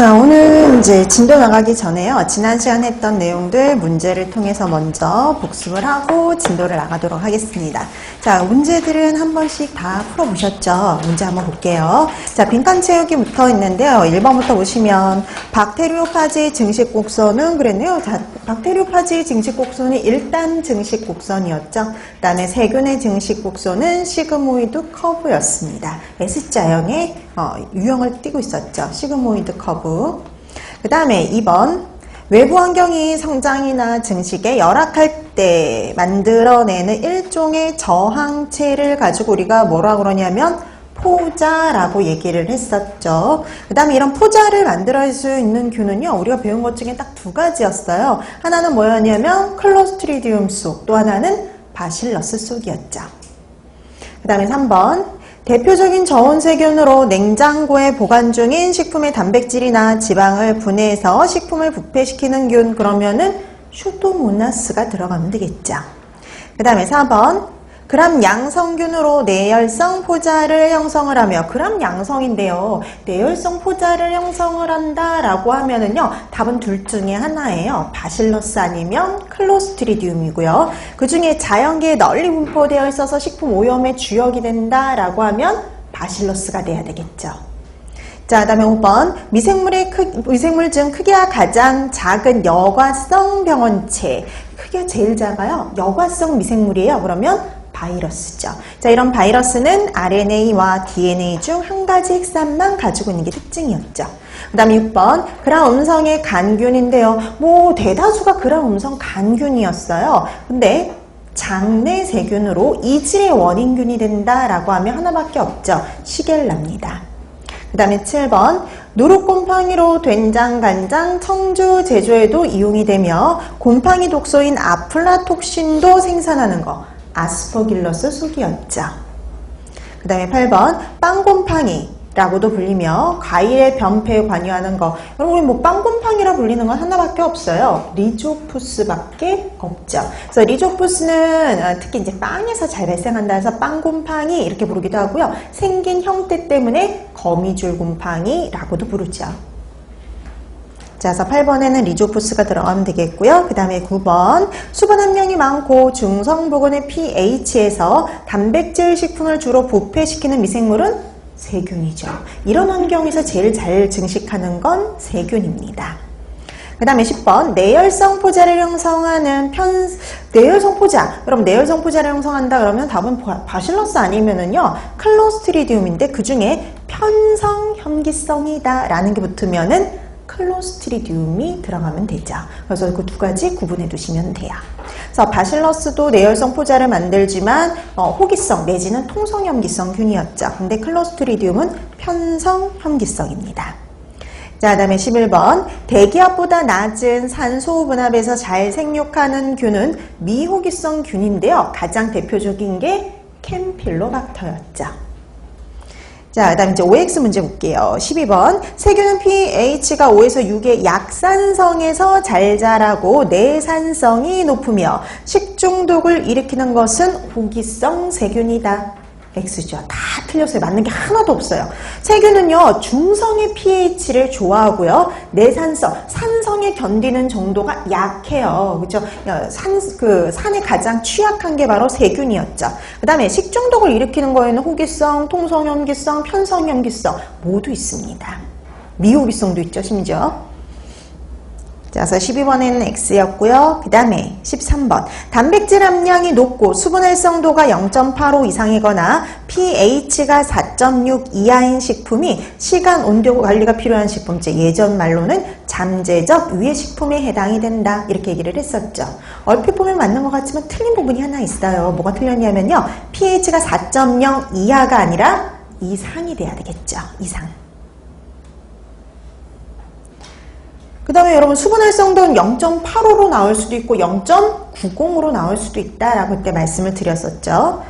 자, 오늘 이제 진도 나가기 전에요. 지난 시간 했던 내용들 문제를 통해서 먼저 복습을 하고 진도를 나가도록 하겠습니다. 자, 문제들은 한 번씩 다 풀어보셨죠? 문제 한번 볼게요. 자, 빈칸 채우기 붙어 있는데요. 1번부터 보시면 박테리오파지 증식 곡선은 그랬네요. 자, 박테리오파지 증식 곡선이 일단 증식 곡선이었죠. 그 다음에 세균의 증식 곡선은 시그모이드 커브였습니다. S자형의 어, 유형을 띠고 있었죠. 시그모이드 커브. 그 다음에 2번. 외부 환경이 성장이나 증식에 열악할 때 만들어내는 일종의 저항체를 가지고 우리가 뭐라 그러냐면 포자라고 얘기를 했었죠. 그 다음에 이런 포자를 만들어낼 수 있는 균은요, 우리가 배운 것 중에 딱 두 가지였어요. 하나는 뭐였냐면 클로스트리디움 속, 또 하나는 바실러스 속이었죠. 그 다음에 3번. 대표적인 저온세균으로 냉장고에 보관 중인 식품의 단백질이나 지방을 분해해서 식품을 부패시키는 균, 그러면은 슈도모나스가 들어가면 되겠죠. 그 다음에 4번. 그람 양성균으로 내열성 포자를 형성을 하며 그람 양성인데요. 내열성 포자를 형성을 한다라고 하면은요. 답은 둘 중에 하나예요. 바실러스 아니면 클로스트리디움이고요. 그 중에 자연계에 널리 분포되어 있어서 식품 오염의 주역이 된다라고 하면 바실러스가 돼야 되겠죠. 자, 다음에 5번. 미생물의 크, 미생물 중 크기가 가장 작은 여과성 병원체. 크기가 제일 작아요. 여과성 미생물이에요. 그러면 바이러스죠. 자, 이런 바이러스는 RNA와 DNA 중 한 가지 핵산만 가지고 있는 게 특징이었죠. 그 다음에 6번. 그람 음성의 간균인데요. 뭐, 대다수가 그람 음성 간균이었어요. 근데 장내 세균으로 이질의 원인균이 된다라고 하면 하나밖에 없죠. 시겔라입니다. 그 다음에 7번 누룩 곰팡이로 된장, 간장, 청주 제조에도 이용이 되며 곰팡이 독소인 아플라톡신도 생산하는 거 아스퍼길러스 속이었죠. 그 다음에 8번 빵곰팡이라고도 불리며 과일의 변폐에 관여하는 거 여러분 우리 뭐 빵곰팡이라 불리는 건 하나밖에 없어요. 리조푸스밖에 없죠. 그래서 리조푸스는 어, 특히 이제 빵에서 잘 발생한다 해서 빵곰팡이 이렇게 부르기도 하고요. 생긴 형태 때문에 거미줄 곰팡이라고도 부르죠. 자, 그래서 8번에는 리조푸스가 들어가면 되겠고요. 그 다음에 9번 수분 함량이 많고 중성 부근의 pH에서 단백질 식품을 주로 부패시키는 미생물은 세균이죠. 이런 환경에서 제일 잘 증식하는 건 세균입니다. 그 다음에 10번 내열성 포자를 형성하는 편 내열성 포자 그럼 내열성 포자를 형성한다 그러면 답은 바- 바실러스 아니면은요 클로스트리디움인데 그 중에 편성 현기성이다 라는 게 붙으면은 클로스트리디움이 들어가면 되죠. 그래서 그 두 가지 구분해 두시면 돼요. 그래서 바실러스도 내열성 포자를 만들지만 어, 호기성 내지는 통성 현기성 균이었죠. 근데 클로스트리디움은 편성 현기성입니다. 자, 다음에 11번. 대기압보다 낮은 산소 분압에서 잘 생육하는 균은 미호기성 균인데요. 가장 대표적인 게 캠필로박터였죠. 자, 그 다음 이제 OX 문제 볼게요. 12번. 세균은 pH가 5에서 6의 약산성에서 잘 자라고 내산성이 높으며 식중독을 일으키는 것은 호기성 세균이다. X죠. 다 틀렸어요. 맞는 게 하나도 없어요. 세균은요, 중성의 pH를 좋아하고요, 내산성, 산성에 견디는 정도가 약해요. 그죠? 산, 그, 산에 가장 취약한 게 바로 세균이었죠. 그 다음에 식중독을 일으키는 거에는 호기성, 통성염기성, 편성염기성 모두 있습니다. 미호기성도 있죠, 심지어. 자, 그래서 12번에는 X였고요. 그 다음에 13번. 단백질 함량이 높고 수분 활성도가 0.85 이상이거나 pH가 4.6 이하인 식품이 시간 온도 관리가 필요한 식품, 즉 예전 말로는 잠재적 위해 식품에 해당이 된다. 이렇게 얘기를 했었죠. 얼핏 보면 맞는 것 같지만 틀린 부분이 하나 있어요. 뭐가 틀렸냐면요. pH가 4.0 이하가 아니라 이상이 돼야 되겠죠. 이상. 그 다음에 여러분 수분 활성도는 0.85로 나올 수도 있고 0.90으로 나올 수도 있다라고 그때 말씀을 드렸었죠.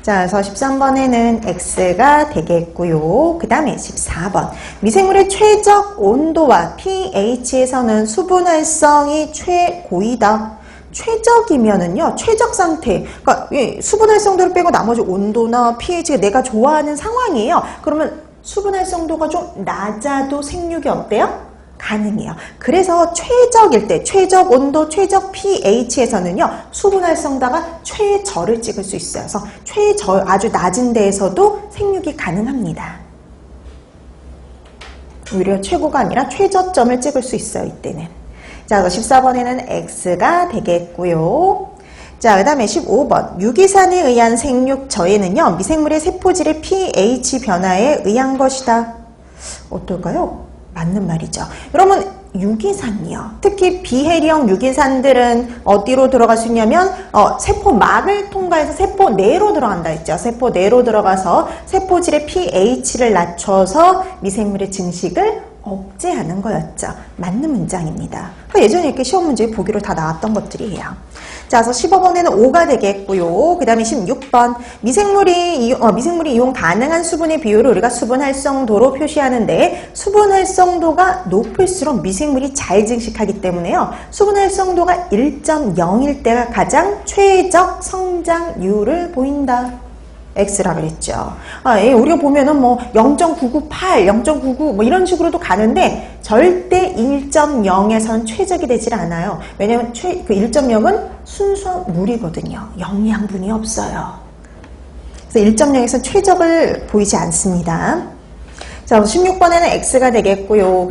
자, 그래서 13번에는 X가 되겠고요. 그 다음에 14번. 미생물의 최적 온도와 pH에서는 수분 활성이 최고이다. 최적이면은요, 최적 상태. 그러니까 예, 수분 활성도를 빼고 나머지 온도나 pH가 내가 좋아하는 상황이에요. 그러면 수분 활성도가 좀 낮아도 생육이 어때요? 가능해요. 그래서 최적일 때, 최적 온도, 최적 pH에서는요, 수분 활성도가 최저를 찍을 수 있어요. 그래서 최저, 아주 낮은 데에서도 생육이 가능합니다. 오히려 최고가 아니라 최저점을 찍을 수 있어요, 이때는. 자, 14번에는 X가 되겠고요. 자, 그 다음에 15번. 유기산에 의한 생육 저해는요, 미생물의 세포질의 pH 변화에 의한 것이다. 어떨까요? 맞는 말이죠. 여러분, 유기산이요. 특히 비해리형 유기산들은 어디로 들어갈 수 있냐면, 어, 세포막을 통과해서 세포 내로 들어간다 했죠. 세포 내로 들어가서 세포질의 pH를 낮춰서 미생물의 증식을 억제하는 거였죠. 맞는 문장입니다. 그러니까 예전에 이렇게 시험 문제에 보기로 다 나왔던 것들이에요. 자, 그래서 15번에는 5가 되겠고요. 그 다음에 16번. 미생물이, 이용- 어, 미생물이 이용 가능한 수분의 비율을 우리가 수분 활성도로 표시하는데, 수분 활성도가 높을수록 미생물이 잘 증식하기 때문에요. 수분 활성도가 1.0일 때가 가장 최적 성장률을 보인다. X라 그랬죠. 아, 예, 우리가 보면은 뭐 0.998, 0.99 뭐 이런 식으로도 가는데 절대 1.0에선 최적이 되질 않아요. 왜냐면 최, 그 1.0은 순수 물이거든요. 영양분이 없어요. 그래서 1.0에서 최적을 보이지 않습니다. 자, 16번에는 X가 되겠고요.